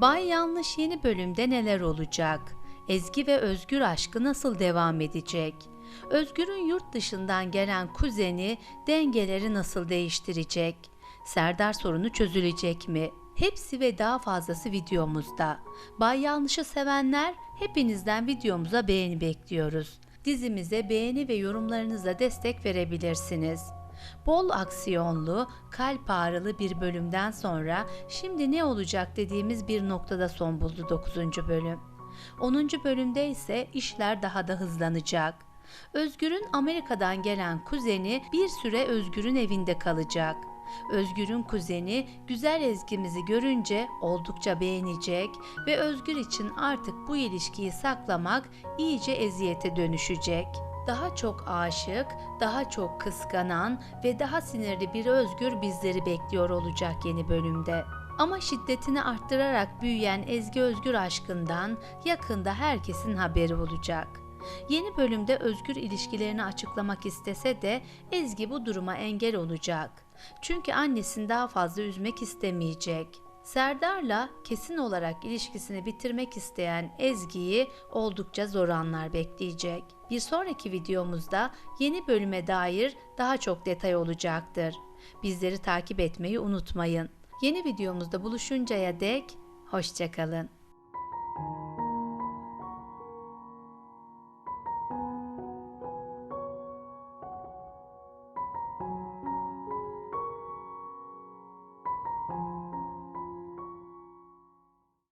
Bay Yanlış yeni bölümde neler olacak? Ezgi ve Özgür aşkı nasıl devam edecek? Özgür'ün yurt dışından gelen kuzeni dengeleri nasıl değiştirecek? Serdar sorunu çözülecek mi? Hepsi ve daha fazlası videomuzda. Bay Yanlış'ı sevenler hepinizden videomuza beğeni bekliyoruz. Dizimize beğeni ve yorumlarınızla destek verebilirsiniz. Bol aksiyonlu, kalp ağrılı bir bölümden sonra şimdi ne olacak dediğimiz bir noktada son buldu 9. bölüm. 10. bölümde ise işler daha da hızlanacak. Özgür'ün Amerika'dan gelen kuzeni bir süre Özgür'ün evinde kalacak. Özgür'ün kuzeni güzel ezgimizi görünce oldukça beğenecek ve Özgür için artık bu ilişkiyi saklamak iyice eziyete dönüşecek. Daha çok aşık, daha çok kıskanan ve daha sinirli bir Özgür bizleri bekliyor olacak yeni bölümde. Ama şiddetini arttırarak büyüyen Ezgi Özgür aşkından yakında herkesin haberi olacak. Yeni bölümde Özgür ilişkilerini açıklamak istese de Ezgi bu duruma engel olacak. Çünkü annesini daha fazla üzmek istemeyecek. Serdar'la kesin olarak ilişkisini bitirmek isteyen Ezgi'yi oldukça zor anlar bekleyecek. Bir sonraki videomuzda yeni bölüme dair daha çok detay olacaktır. Bizleri takip etmeyi unutmayın. Yeni videomuzda buluşuncaya dek hoşçakalın.